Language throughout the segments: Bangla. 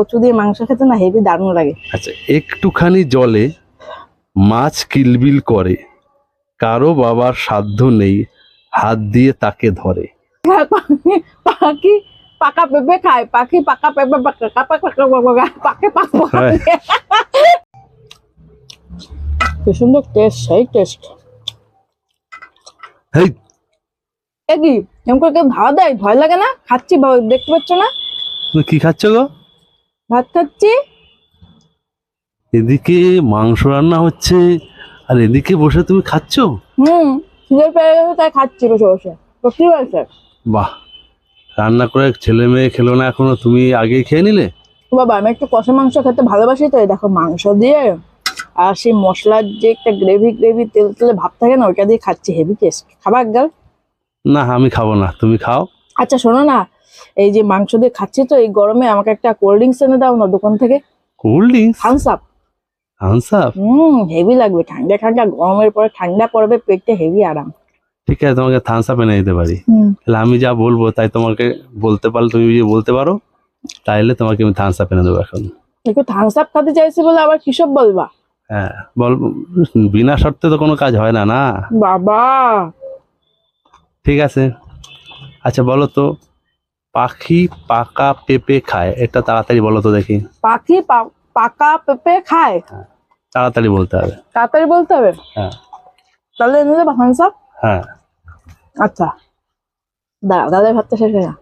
কচু দিয়ে মাংস খেতে না হেভি দারুণ লাগে। আচ্ছা একটুখানি জলে মাছ কিলবিল করে কারও বাবার সাধ্য নেই হাত দিয়ে তাকে ধরে। পাখি পাকা পেঁপে খায় পাখি পাকা পেঁপে পাকা পাকা পাকা পাকা হ্যাঁ। কি সুন্দর টেস্ট সেই টেস্ট হেই। এ কি এরকম করে কেউ ভাড়া দেয়? ভয় লাগে না? খাচ্ছি দেখতে পাচ্ছ না? তুমি কি খাচ্ছ গো? ভাত খাচ্ছি? এদিকে মাংস রান্না হচ্ছে আর এদিকে বসে তুমি খাচ্ছ? হুম খিদে পেয়ে গেছে তাই খাচ্ছি বসে বসে। তো কি হয়েছে? বাহ রান্না করে ছেলে মেয়ে খেলো না এখনও তুমি আগে খেয়ে নিলে? বাবা আমি একটু কষা মাংস খেতে ভালোবাসি তো দেখো মাংস দিয়ে আর সেই মশলার যে একটা গ্রেভি গ্রেভি তেল তেলে ভাব থাকে না ওইটা দিয়ে খাচ্ছি হেভি টেস্ট খাবার গাল না আমি খাব না তুমি খাও। আচ্ছা শোনো না এই যে মাংস দিয়ে খাচ্ছি তো এই গরমে আমাকে একটা কোল্ড ড্রিঙ্কস এনে দাও না দোকান থেকে। Cold drinks Thums Up Thums Up হুম হেভি লাগবে ঠান্ডা ঠান্ডা গরমের পরে ঠান্ডা পড়বে পেটে হেভি আরাম। ঠিক আছে তোমাকে থামস আপ এনে দিতে পারি। তাহলে আমি যা বলব তাই তোমাকে বলতে পারলে তুমি যদি বলতে পারো তাইলে তোমাকে আমি থামস আপ এনে দেবো এখন। একটু থামস আপ খেতে চাইছি বলে আবার কিসব বলবা? হ্যাঁ বল বিনা শর্তে তো কোনো কাজ হয় না না? বাবা! ঠিক আছে। আচ্ছা বলো তো পাখি পাকা পেঁপে খায় এটা তাড়াতাড়ি বলো তো দেখি। পাখি পা- পাকা পেঁপে খায়? তাড়াতাড়ি বলতে হবে। তাড়াতাড়ি বলতে হবে? হ্যাঁ। তাহলে এনে দেবো হ্যাঁ। আচ্ছা। দাঁড়া দাদার ভাতটা শেষ হয়ে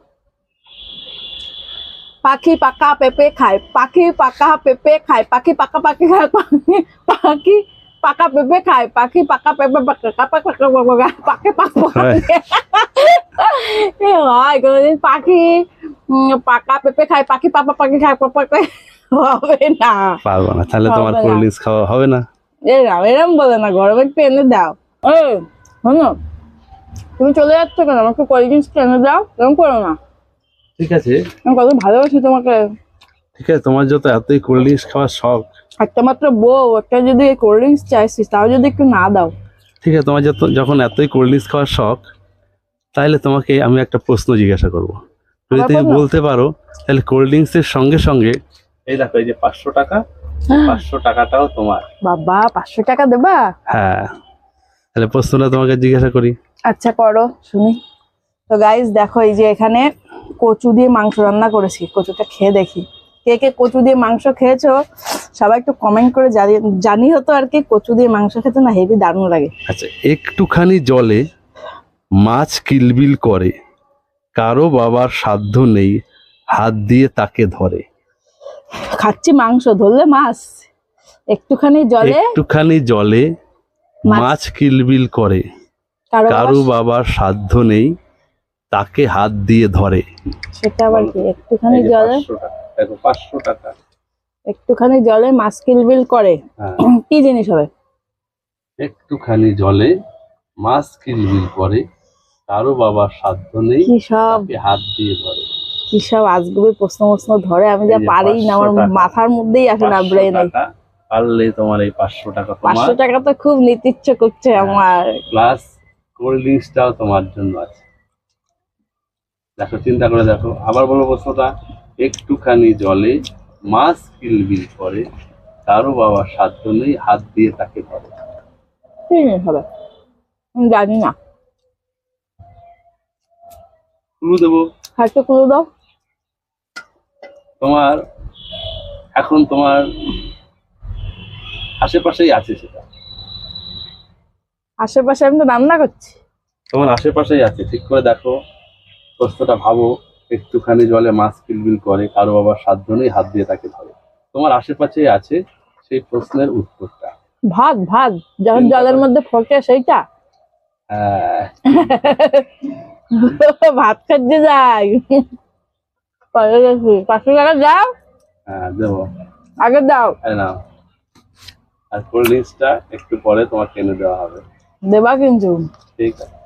পাখি পাকা পেঁপে খায় পাখি পাকা পেঁপে খায় পাখি পাকা পাখি খায় পাখি পাখি পাকা পেঁপে খায় পাখি পাকা পেঁপে পাকা পাকা পাকা পাকা পাকে পাকা হ্যাঁ। কোনোদিন পাখি পাকা পেঁপে খায় পাখি পাপা পাখি খায় পাপা পাখি হবে না। পারব না তাহলে তোমার হবে না। কোল্ড ড্রিঙ্কস খাওয়া হবে না। এরম এরম বলে না গরমে একটু এনে দাও। এ শোনো তুমি চলে যাচ্ছ কেন? আমাকে কোল্ড ড্রিঙ্কস এনে দাও এরকম করো না। ঠিক আছে। আমি কত ভালোবাসি তোমাকে। ঠিক আছে? তোমার যত এতই কোল্ড ড্রিঙ্কস খাওয়ার শখ। একটা মাত্র বউ একটা যদি কোল্ড ড্রিঙ্কস চাইছিস তাও যদি একটু না দাও। ঠিক আছে তোমার যত যখন এতই কোল্ড ড্রিঙ্কস খাওয়ার শখ তাহলে তোমাকে আমি একটা প্রশ্ন জিজ্ঞাসা করব। যদি তুমি বলতে পারো তাহলে কোল্ড ড্রিঙ্কস এর সঙ্গে সঙ্গে এই দেখো এই যে পাঁচশো টাকা পাঁচশো টাকাটাও তোমার। বাবা পাঁচশো টাকা দেবা? হ্যাঁ। তাহলে প্রশ্নটা তোমাকে জিজ্ঞাসা করি। আচ্ছা করো শুনি। তো গাইজ দেখো এই যে এখানে কচু দিয়ে মাংস রান্না করেছি কচুটা খেয়ে দেখি। কে কে কচু দিয়ে মাংস খেয়েছো সবাই একটু কমেন্ট করে জানি জানি হতো আর কি কচু দিয়ে মাংস খেতে না হেভি দারুণ লাগে। আচ্ছা একটুখানি জলে মাছ কিলবিল করে কারও বাবার সাধ্য নেই হাত দিয়ে তাকে ধরে। খাচ্ছি মাংস ধরলে মাছ? একটুখানি জলে একটুখানি জলে মাছ- কিলবিল করে কারও কারও বাবার সাধ্য নেই তাকে হাত দিয়ে ধরে। সেটা আবার কি একটুখানি জলে? দেখো পাঁচশো টাকা। একটুখানি জলে মাছ কিলবিল করে হ্যাঁ। কি জিনিস হবে? একটুখানি জলে মাছ কিলবিল করে কারও বাবার সাধ্য নেই কি সব হাত দিয়ে ধরে। কি সব আজগুবি প্রশ্ন প্রশ্ন ধরে আমি যা পারি না আমার মাথার মধ্যেই আসে না ব্রেনে পারলে তোমার এই পাঁচশো টাকা পাঁচশো টাকা তো খুব নিতে ইচ্ছে করছে হ্যাঁ। আমার। প্লাস কোল্ড ড্রিঙ্কসটাও তোমার জন্য আছে। দেখো চিন্তা করে দেখো। আবার বলো প্রশ্নটা। একটুখানি জলে মাছ কিলবিল করে কারও বাবা সাধ্য নেই হাত দিয়ে তাকে ধরে। হবে জানি না। ক্লু দেবো। হাতে খুলে দাও। তোমার এখন তোমার আশেপাশেই আছে সেটা। আশেপাশে আমি তো রান্না করছি। তোমার আশেপাশেই আছে ঠিক করে দেখো প্রশ্নটা ভাবো। একটুখানি জলে মাছ কিলবিল করে কারও বাবার সাধ্য নেই হাত দিয়ে তাকে ধরে। তোমার আশেপাশেই আছে সেই প্রশ্নের উত্তরটা। ভাগ ভাত যখন জলের মধ্যে ফোটে সেইটা। হ্যাঁ, ভাত খাচ্ছে যাই। পাঁচশো টাকা দাও। হ্যাঁ দেবো। আগে দাও। আরে না। আর কোল্ড ড্রিঙ্কসটা একটু পরে তোমাকে এনে দেওয়া হবে। দেবা কিন্তু। ঠিক আছে।